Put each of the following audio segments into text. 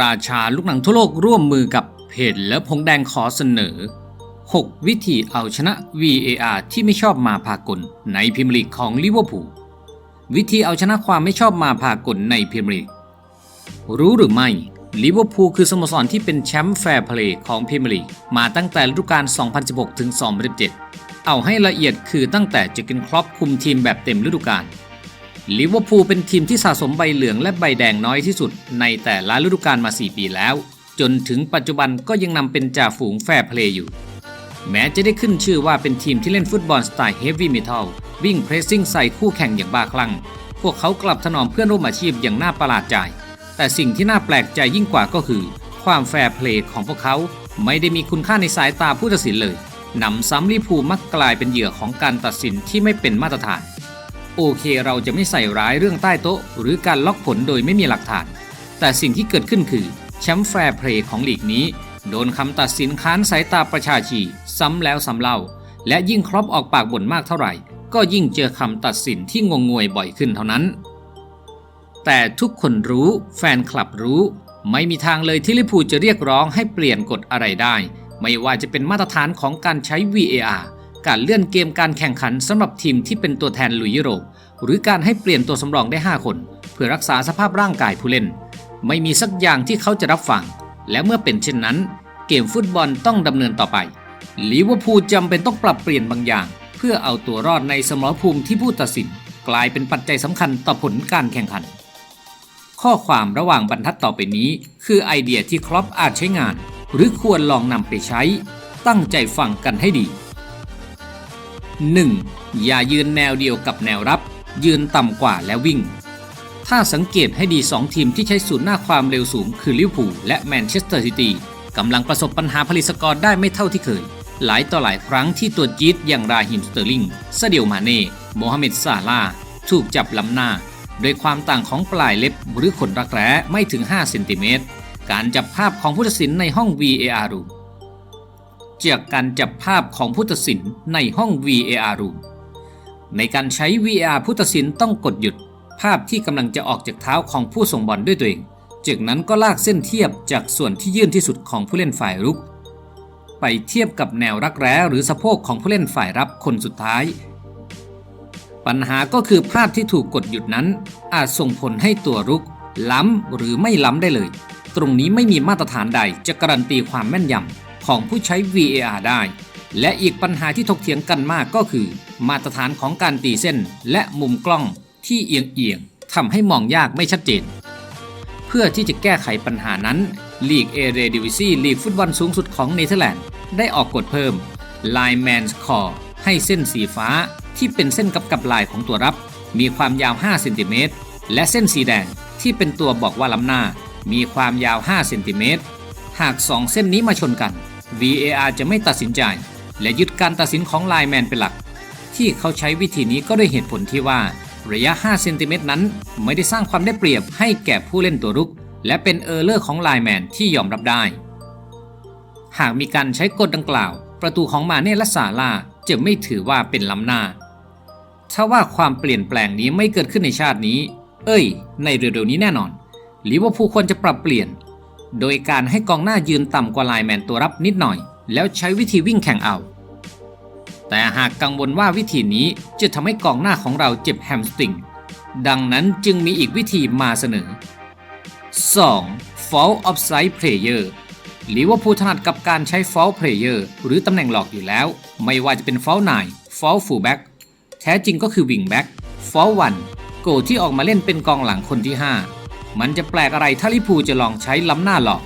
ราชาลูกหนังทั่วโลกร่วมมือกับเพจและพงแดงขอเสนอ 6 วิธีเอาชนะ VAR ที่ไม่ชอบมาพากลในพรีเมียร์ลีกของลิเวอร์พูลวิธีเอาชนะความไม่ชอบมาพากลในพรีเมียร์ลีกรู้หรือไม่ลิเวอร์พูลคือสโมสรที่เป็นแชมป์แฟร์เพลย์ของพรีเมียร์ลีกมาตั้งแต่ฤดูกาล 2016 ถึง 2017 เอาให้ละเอียดคือตั้งแต่เจอร์เกนครอปคุมทีมแบบเต็มฤดูกาล ลิเวอร์พูลเป็นทีมที่สะสมใบเหลืองและใบแดงน้อยที่สุด ในแต่ละฤดูกาลมา 4 ปีแล้ว จนถึงปัจจุบันก็ยังนำเป็นจ่าฝูงแฟร์เพลย์อยู่ แม้จะได้ขึ้นชื่อว่าเป็นทีมที่เล่นฟุตบอลสไตล์เฮฟวี่เมทัลวิ่งเพรสซิ่งใส่คู่แข่งอย่างบ้าคลั่ง พวกเขากลับถนอมเพื่อนร่วมอาชีพอย่างน่าประหลาดใจ แต่สิ่งที่น่าแปลกใจยิ่งกว่าก็คือ ความแฟร์เพลย์ของพวกเขาไม่ได้มีคุณค่าในสายตาผู้ตัดสินเลยหนำซ้ำลิพูมักกลายเป็นเหยื่อของการตัดสินที่ไม่เป็นมาตรฐาน โอเคเราจะไม่ใส่ร้ายเรื่องใต้โต๊ะ หรือการล็อกผลโดยไม่มีหลักฐาน แต่สิ่งที่เกิดขึ้นคือแชมป์แฟร์เพลย์ของลีกนี้ โดนคำตัดสินค้านสายตาประชาชี ซ้ำแล้วซ้ำเล่า และยิ่งครอปออกปากบ่นมากเท่าไหร่ ก็ยิ่งเจอคำตัดสินที่งงงวยบ่อยขึ้นเท่านั้น แต่ทุกคนรู้แฟนคลับรู้ ไม่มีทางเลยที่ลิพูจะเรียกร้องให้เปลี่ยนกฎอะไรได้ ไม่ว่าจะเป็นมาตรฐานของการใช้ VAR การเลื่อนเกมการแข่งขันสำหรับทีมที่เป็นตัวแทนลุยยุโรป หรือการให้เปลี่ยนตัวสำรองได้ 5 คน เพื่อรักษาสภาพร่างกายผู้เล่น ไม่มีสักอย่างที่เขาจะรับฟัง และเมื่อเป็นเช่นนั้น เกมฟุตบอลต้องดำเนินต่อไปลิเวอร์พูลจำเป็นต้องปรับเปลี่ยนบางอย่าง เพื่อเอาตัวรอดในสมรภูมิที่ผู้ตัดสิน กลายเป็นปัจจัยสำคัญต่อผลการแข่งขัน ข้อความระหว่างบรรทัดต่อไปนี้ คือไอเดียที่ครอปอาจใช้งาน หรือควรลองนำไปใช้ ตั้งใจฟังกันให้ดี 1. อย่ายืนแนวเดียวกับแนวรับ ยืนต่ำกว่าแล้ววิ่ง ถ้าสังเกตให้ดี 2 ทีมที่ใช้ศูนย์หน้าความเร็วสูงคือลิเวอร์พูลและแมนเชสเตอร์ซิตี้กำลังประสบปัญหาผลิตสกอร์ได้ไม่เท่าที่เคย หลายต่อหลายครั้งที่ตัวจี๊ดอย่างราฮิมสเตอร์ลิงซาเดียวมาเน่โมฮัมเหม็ดซาลาห์ถูกจับล้ำหน้า โดยความต่างของปลายเล็บหรือขนรักแร้ไม่ถึง 5 เซนติเมตร การจับภาพของผู้ตัดสินในห้อง VAR room จากการจับภาพของผู้ตัดสินในห้อง VAR room ในการใช้ VAR ผู้ตัดสินต้องกดหยุด ภาพที่กำลังจะออกจากเท้าของผู้ส่งบอลด้วยตัวเอง จากนั้นก็ลากเส้นเทียบจากส่วนที่ยื่นที่สุดของผู้เล่นฝ่ายรุก ไปเทียบกับแนวรักแร้หรือสะโพกของผู้เล่นฝ่ายรับคนสุดท้าย ปัญหาก็คือภาพที่ถูกกดหยุดนั้น อาจส่งผลให้ตัวรุก ล้ำหรือไม่ล้ำได้เลย ตรงนี้ไม่มีมาตรฐานใดจะการันตีความแม่นยำ ของผู้ใช้ VAR ได้ และอีกปัญหาที่ถกเถียงกันมากก็คือ มาตรฐานของการตีเส้น และมุมกล้องที่เอียงเอียงทำให้มองยากไม่ชัดเจน เพื่อที่จะแก้ไขปัญหานั้นลีกเอเรดิวิซีลีกฟุตบอลสูงสุดของเนเธอร์แลนด์ได้ออกกฎเพิ่ม Lineman's Core ให้เส้นสีฟ้าที่เป็นเส้นกับกับลายของตัวรับ มีความยาว 5 เซนติเมตร และเส้นสีแดงที่เป็นตัวบอกว่าล้ำหน้า มีความยาว 5 เซนติเมตร หาก 2 เส้นนี้มาชนกัน VAR จะไม่ตัดสินใจ และยึดการตัดสินของไลแมนเป็นหลัก ที่เขาใช้วิธีนี้ก็ด้วยเหตุผลที่ว่า ระยะ 5 เซนติเมตรนั้น ไม่ได้สร้างความได้เปรียบให้แก่ผู้เล่นตัวรุก และเป็นเออร์เลอร์ของไลแมนที่ยอมรับได้ หากมีการใช้กฎดังกล่าว ประตูของมาเน่และซาลาจะไม่ถือว่าเป็นล้ำหน้าถ้าว่าความเปลี่ยนแปลงนี้ไม่เกิดขึ้นในชาตินี้ เอ้ย ในเร็วๆนี้แน่นอนลิเวอร์พูลควรจะปรับเปลี่ยน โดยการให้กองหน้ายืนต่ำกว่าไลน์แมนตัวรับนิดหน่อย แล้วใช้วิธีวิ่งแข่งเอา แต่หากกังวลว่าวิธีนี้จะทำให้กองหน้าของเราเจ็บแฮมสตริง ดังนั้นจึงมีอีกวิธีมาเสนอ 2. False Offside Player ลิเวอร์พูลถนัดกับการใช้ False Player หรือตำแหน่งหลอกอยู่แล้ว ไม่ว่าจะเป็น False 9 False Fullback แท้จริงก็คือ Wingback False 1โกที่ออกมาเล่นเป็นกองหลังคนที่ 5 มันจะแปลกอะไรถ้าลิพูจะลองใช้ล้ำหน้าหลอก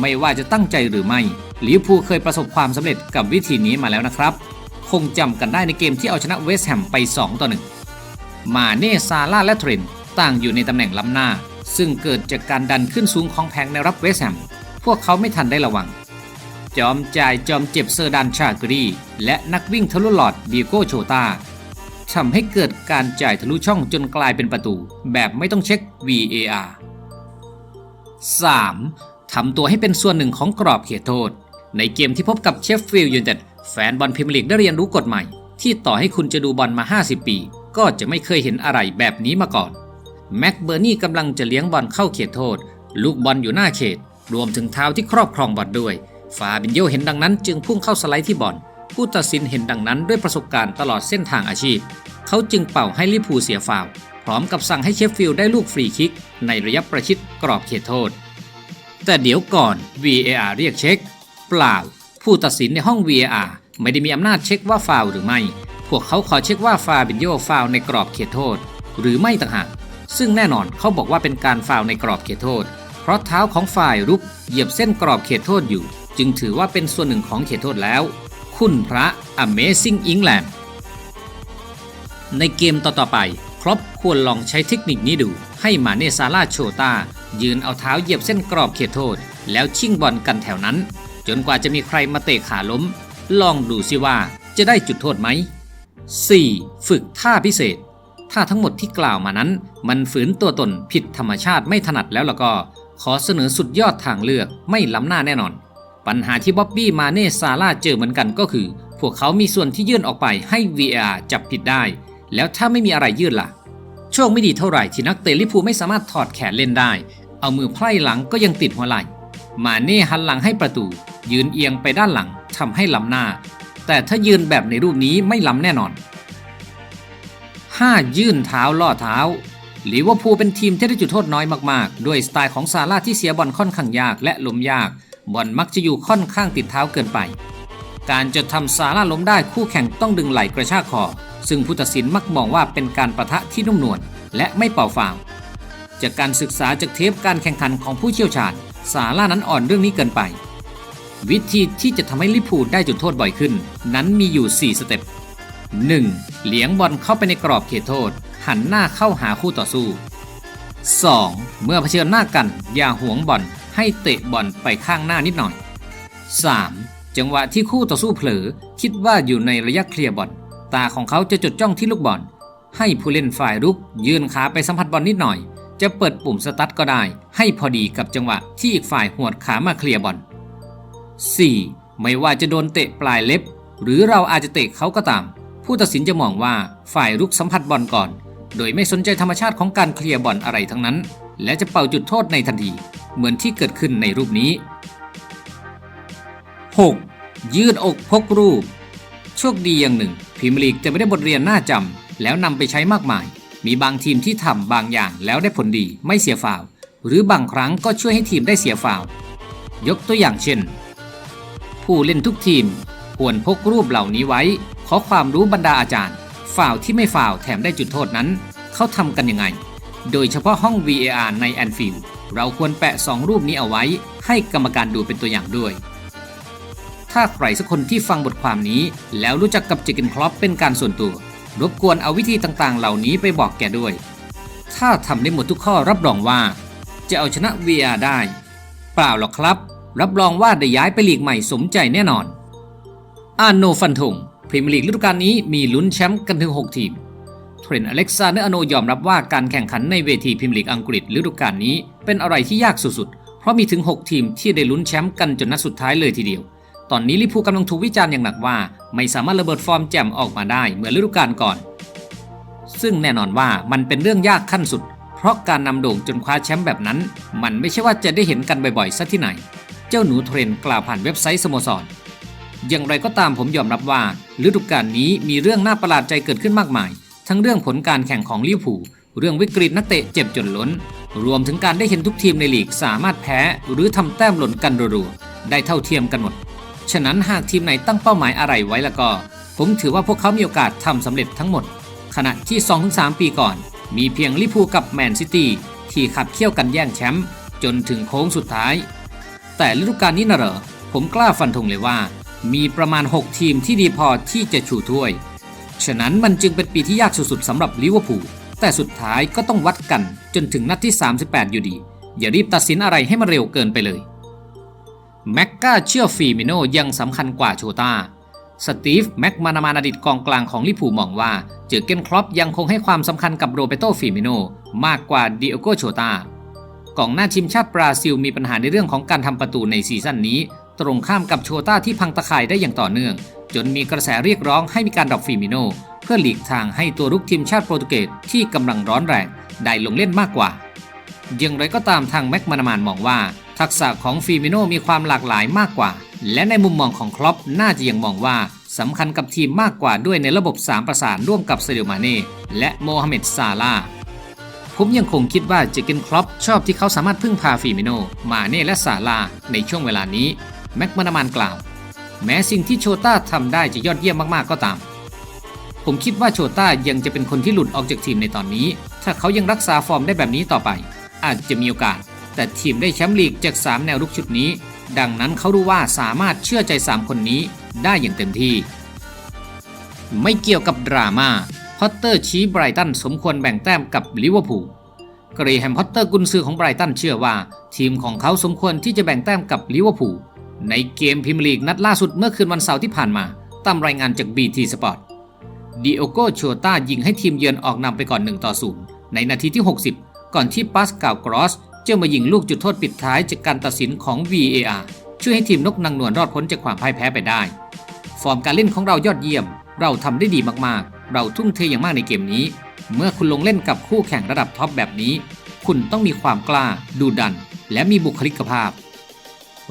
ไม่ว่าจะตั้งใจหรือไม่ลิพูเคยประสบความสำเร็จกับวิธีนี้มาแล้วนะครับ คงจำกันได้ในเกมที่เอาชนะเวสต์แฮมไป 2 ต่อ 1 มาเน่ซาร่าและเทรนต์ต่างอยู่ในตำแหน่งล้ำหน้า ซึ่งเกิดจากการดันขึ้นสูงของแผงในรับเวสต์แฮมพวกเขาไม่ทันได้ระวัง จอมจ่ายจอมเจ็บเซอร์ดานชากรีและนักวิ่งทะลุหลอดดิโกโชตา ทำให้เกิดการจ่ายทะลุช่องจนกลายเป็นประตู แบบไม่ต้องเช็ค VAR 3. ทำตัวให้เป็นส่วนหนึ่งของกรอบเขตโทษ ในเกมที่พบกับเชฟฟิลด์ยูไนเต็ดแฟนบอลพรีเมียร์ลีกได้เรียนรู้กฎใหม่ ที่ต่อให้คุณจะดูบอลมา 50 ปี ก็จะไม่เคยเห็นอะไรแบบนี้มาก่อน แม็กเบอร์นี่กำลังจะเลี้ยงบอลเข้าเขตโทษ ลูกบอลอยู่หน้าเขต รวมถึงเท้าที่ครอบครองบอลด้วย ฟาบินโยเห็นดังนั้นจึงพุ่งเข้าสไลด์ที่บอล ผู้ตัดสินเห็นดังนั้นด้วยประสบการณ์ตลอดเส้นทางอาชีพ เขาจึงเป่าให้ลิพูเสียฟาว พร้อมกับสั่งให้เชฟฟิลด์ได้ลูกฟรีคิก ในระยะประชิดกรอบเขตโทษ แต่เดี๋ยวก่อน VAR เรียกเช็ค เปล่า ผู้ตัดสินในห้อง VAR ไม่ได้มีอำนาจเช็คว่าฟาวหรือไม่ พวกเขาขอเช็คว่าฟาบินโยฟาวในกรอบเขตโทษ หรือไม่ต่างหากซึ่งแน่นอนเขาบอกว่าเป็นการฟาวในกรอบเขตโทษ เพราะเท้าของฝ่ายรุกเหยียบเส้นกรอบเขตโทษอยู่ จึงถือว่าเป็นส่วนหนึ่งของเขตโทษแล้ว คุณพระ Amazing England ในเกมต่อๆไป ครอปควรลองใช้เทคนิคนี้ดู ให้มาเนซาลาโชตา ยืนเอาเท้าเหยียบเส้นกรอบเขตโทษ แล้วชิ่งบอลกันแถวนั้น จนกว่าจะมีใครมาเตะขาล้ม ลองดูสิว่าจะได้จุดโทษไหม 4. ฝึกท่าพิเศษ ถ้าทั้งหมดที่กล่าวมานั้น มันฝืนตัวตนผิดธรรมชาติไม่ถนัดแล้วล่ะก็ ขอเสนอสุดยอดทางเลือกไม่ล้ำหน้าแน่นอน ปัญหาที่บ๊อบบี้มาเน่ซาร่าเจอเหมือนกันก็คือ พวกเขามีส่วนที่ยื่นออกไปให้ VR จับผิดได้ แล้วถ้าไม่มีอะไรยื่นล่ะโชคไม่ดีเท่าไหร่ที่นักเตะลิฟท์พูไม่สามารถถอดแขนเล่นได้ เอามือไพร่หลังก็ยังติดหัวไหล่ มาเน่หันหลังให้ประตู ยืนเอียงไปด้านหลังทำให้ล้ำหน้า แต่ถ้ายืนแบบในรูปนี้ไม่ล้ำแน่นอน 5. ยื่นเท้าล่อเท้าลิเวอร์พูลเป็นทีมที่ได้จุดโทษน้อยมากๆ ด้วยสไตล์ของซาร่าที่เสียบอลค่อนข้างยากและล้มยาก บอลมักจะอยู่ค่อนข้างติดเท้าเกินไป การจะทำซาร่าล้มได้คู่แข่งต้องดึงไหล่กระชากคอ ซึ่งผู้ตัดสินมักมองว่าเป็นการประทะที่นุ่มนวลและไม่เป่าฟาวจากการศึกษาจากเทปการแข่งขันของผู้เชี่ยวชาญซาร่านั้นอ่อนเรื่องนี้เกินไป วิธีที่จะทำให้ลิเวอร์พูลได้จุดโทษบ่อยขึ้น นั้นมีอยู่ 4 สเต็ป 1. เหลียงบอลเข้าไปในกรอบเขตโทษ หันหน้าเข้าหาคู่ต่อสู้ 2. เมื่อเผชิญหน้ากัน อย่าหวงบอล ให้เตะบอลไปข้างหน้านิดหน่อย 3. จังหวะที่คู่ต่อสู้เผลอ คิดว่าอยู่ในระยะเคลียร์บอลตาของเขาจะจดจ้องที่ลูกบอล ให้ผู้เล่นฝ่ายรุก ยืนขาไปสัมผัสบอลนิดหน่อย จะเปิดปุ่มสตาร์ทก็ได้ ให้พอดีกับจังหวะที่อีกฝ่ายหวดขามาเคลียร์บอล 4. ไม่ว่าจะโดนเตะปลายเล็บ หรือเราอาจจะเตะเขาก็ตาม ผู้ตัดสินจะมองว่าฝ่ายรุกสัมผัสบอลก่อน โดยไม่สนใจธรรมชาติของการเคลียร์บอลอะไรทั้งนั้น และจะเป่าจุดโทษในทันที เหมือนที่เกิดขึ้นในรูปนี้ 6. ยืดอกพกรูป โชคดีอย่างหนึ่งพรีเมียร์ลีกจะไม่ได้บทเรียนน่าจำแล้วนำไปใช้มากมาย มีบางทีมที่ทำบางอย่างแล้วได้ผลดีไม่เสียฟาวหรือบางครั้งก็ช่วยให้ทีมได้เสียฟาวยกตัวอย่างเช่น ผู้เล่นทุกทีมควรพกรูปเหล่านี้ไว้ ขอความรู้บรรดาอาจารย์ ฝ่าวที่ไม่ฝ่าวแถมได้จุดโทษนั้น เขาทำกันยังไง โดยเฉพาะห้อง VAR ในแอนฟิลด์ เราควรแปะ 2 รูปนี้เอาไว้ ให้กรรมการดูเป็นตัวอย่างด้วย ถ้าใครสักคนที่ฟังบทความนี้ แล้วรู้จักกับจเกนคลอปเป็นการส่วนตัว รบกวนเอาวิธีต่างๆ เหล่านี้ไปบอกแกด้วย ถ้าทำได้หมดทุกข้อรับรองว่า จะเอาชนะ VR ได้ เปล่าหรอกครับ รับรองว่าได้ย้ายไปลีกใหม่สมใจแน่นอนอาโนฟันธงพรีเมียร์ลีกฤดูกาลนี้มีลุ้นแชมป์กันถึง 6 ทีม เทรนอเล็กซานเดอร์อโนยอมรับว่าการแข่งขันในเวทีพรีเมียร์ลีกอังกฤษฤดูกาลนี้ เป็นอะไรที่ยากสุดๆ เพราะมีถึง 6 ทีมที่ได้ลุ้นแชมป์กันจนนัดสุดท้ายเลยทีเดียว ตอนนี้ลิพูกำลังถูกวิจารณ์อย่างหนักว่า ไม่สามารถระเบิดฟอร์มแจ่มออกมาได้เหมือนฤดูกาลก่อน ซึ่งแน่นอนว่ามันเป็นเรื่องยากขั้นสุด เพราะการนำโด่งจนคว้าแชมป์แบบนั้น มันไม่ใช่ว่าจะได้เห็นกันบ่อยๆซะที่ไหน เจ้าหนูเทรนกล่าวผ่านเว็บไซต์สโมสรอย่างไรก็ตามผมยอมรับว่าฤดูกาลนี้มีเรื่องน่าประหลาดใจเกิดขึ้นมากมาย ทั้งเรื่องผลการแข่งของลิเวอร์พูลเรื่องวิกฤตนักเตะเจ็บจนล้น รวมถึงการได้เห็นทุกทีมในลีกสามารถแพ้หรือทำแต้มหล่นกันรัวๆได้เท่าเทียมกันหมด ฉะนั้นหากทีมไหนตั้งเป้าหมายอะไรไว้แล้วก็ ผมถือว่าพวกเขามีโอกาสทำสำเร็จทั้งหมด ขณะที่ 2-3 ปีก่อน มีเพียงลิเวอร์พูลกับแมนซิตี้ที่ขับเคี่ยวกันแย่งแชมป์จนถึงโค้งสุดท้าย แต่ฤดูกาลนี้นะเหรอผมกล้าฟันธงเลยว่า มีประมาณ 6 ทีมที่ดีพอที่จะชูถ้วย ฉะนั้นมันจึงเป็นปีที่ยากสุดๆสำหรับลิเวอร์พูลแต่สุดท้ายก็ต้องวัดกันจนถึงนัดที่ 38 อยู่ดี อย่ารีบตัดสินอะไรให้มันเร็วเกินไปเลยแม็กกาเชื่อฟีมิโนยังสำคัญกว่าโชตาสตีฟแม็กมานามานอดิตกองกลางของลิเวอร์พูมองว่า เจอเกนครอปยังคงให้ความสำคัญกับโรเบโตฟีมิโนมากกว่าดิโอโกโชตากองหน้าทีมชาติบราซิลมีปัญหาในเรื่องของการทำประตูในซีซั่นนี้ ตรงข้ามกับโชต้าที่พังตะข่ายได้อย่างต่อเนื่อง จนมีกระแสเรียกร้องให้มีการดรอปฟีมิโน เพื่อหลีกทางให้ตัวรุกทีมชาติโปรตุเกสที่กำลังร้อนแรงได้ลงเล่นมากกว่า อย่างไรก็ตามทางแม็กมานามานมองว่า ทักษะของฟีมิโนมีความหลากหลายมากกว่า และในมุมมองของครอปน่าจะยังมองว่าสำคัญกับทีมมากกว่าด้วยในระบบ 3 ประสานร่วมกับเซเดียมาเน่และโมฮัมเหม็ดซาลาผมยังคงคิดว่าเจเกนครอปชอบที่เขาสามารถพึ่งพาฟีมิโน มาเน่และซาลาในช่วงเวลานี้ แม็กมานามานกล่าว แม้สิ่งที่โชต้าทำได้จะยอดเยี่ยมมากๆก็ตาม ผมคิดว่าโชต้ายังจะเป็นคนที่หลุดออกจากทีมในตอนนี้ ถ้าเขายังรักษาฟอร์มได้แบบนี้ต่อไป อาจจะมีโอกาส แต่ทีมได้แชมป์ลีกจาก 3 แนวรุกชุดนี้ ดังนั้นเขารู้ว่าสามารถเชื่อใจ 3 คนนี้ได้อย่างเต็มที่ ไม่เกี่ยวกับดราม่าพอตเตอร์ชี้ไบรตันสมควรแบ่งแต้มกับลิเวอร์พูลกรีแฮมพอตเตอร์กุนซือของไบรตันเชื่อว่า ทีมของเขาสมควรที่จะแบ่งแต้มกับลิเวอร์พูล ในเกมพรีเมียร์ลีกนัดล่าสุดเมื่อคืนวันเสาร์ที่ผ่านมา ตามรายงานจาก BT Sport ดิโอโกโชต้ายิงให้ทีมเยือนออกนำไปก่อน1ต่อ0ในนาทีที่ 60 ก่อนที่ปัสกาลกรอสจะมายิงลูกจุดโทษปิดท้ายจากการตัดสินของ VAR ช่วยให้ทีมนกนางนวลรอดพ้นจากความพ่ายแพ้ไปได้ ฟอร์มการเล่นของเรายอดเยี่ยม เราทำได้ดีมากๆ เราทุ่มเทอย่างมากในเกมนี้ เมื่อคุณลงเล่นกับคู่แข่งระดับท็อปแบบนี้ คุณต้องมีความกล้า ดูดัน และมีบุคลิกภาพ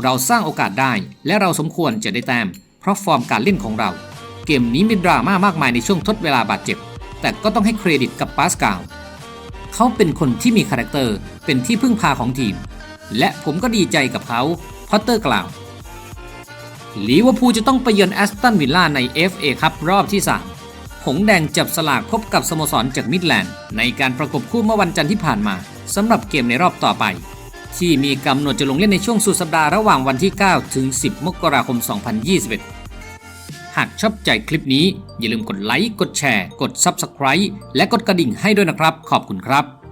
เราสร้างโอกาสได้ และเราสมควรจะได้แต้ม เพราะฟอร์มการเล่นของเรา เกมนี้มีดราม่ามากมายในช่วงทดเวลาบาดเจ็บ แต่ก็ต้องให้เครดิตกับปาสกาลเขาเป็นคนที่มีคาแรคเตอร์ เป็นที่พึ่งพาของทีม และผมก็ดีใจกับเขา พอตเตอร์กล่าวลิเวอร์พูลจะต้องไปเยือนแอสตันวิลล่าใน FA ครับรอบที่ 3 หงแดงจับสลากพบกับสโมสรจากมิดแลนด์ในการประกบคู่เมื่อวันจันทร์ที่ผ่านมาสำหรับเกมในรอบต่อไป ที่มีกำหนดจะลงเล่นในช่วงสุดสัปดาห์ระหว่างวันที่ 9 ถึง 10 มกราคม 2021 หากชอบใจคลิปนี้ อย่าลืมกดไลค์ กดแชร์ กด Subscribe และกดกระดิ่งให้ด้วยนะครับ ขอบคุณครับ